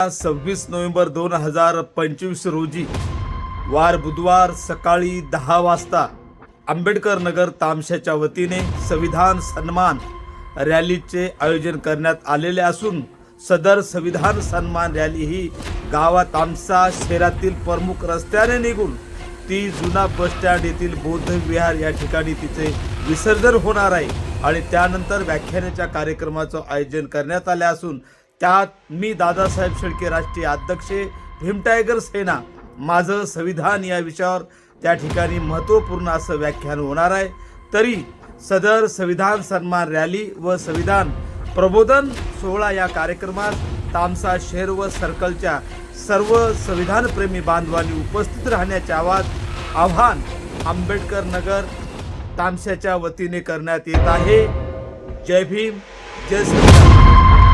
सव्वीस नोव्हेंबर दोन हजार पंचवीस रोजी वार बुधवार सकाळी दहा वाजता आंबेडकर नगर तामशाच्या वतीने संविधान सन्मान रॅलीचे आयोजन करण्यात आलेले असून सदर संविधान सन्मान रॅली ही गावात तामसा शहरातील प्रमुख रस्त्याने निघून ती जुना बस स्टँड येथील बौद्ध विहार या ठिकाणी तिचे विसर्जन होणार आहे. आणि त्यानंतर व्याख्यानाच्या कार्यक्रमाचं आयोजन करण्यात आले असून त्यात मी दादासाहेब शेळके राष्ट्रीय अध्यक्ष भीमटायगर सेना माझं संविधान या विषयावर त्या ठिकाणी महत्त्वपूर्ण असं व्याख्यान होणार आहे. तरी सदर संविधान सन्मान रॅली व संविधान प्रबोधन सोहळा या कार्यक्रमात तामसा शहर व सर्कलच्या सर्व संविधानप्रेमी बांधवांनी उपस्थित राहण्याचे आवाज आव्हान आंबेडकर नगर तामशाच्या वतीने करण्यात येत आहे. जय भीम जय श्री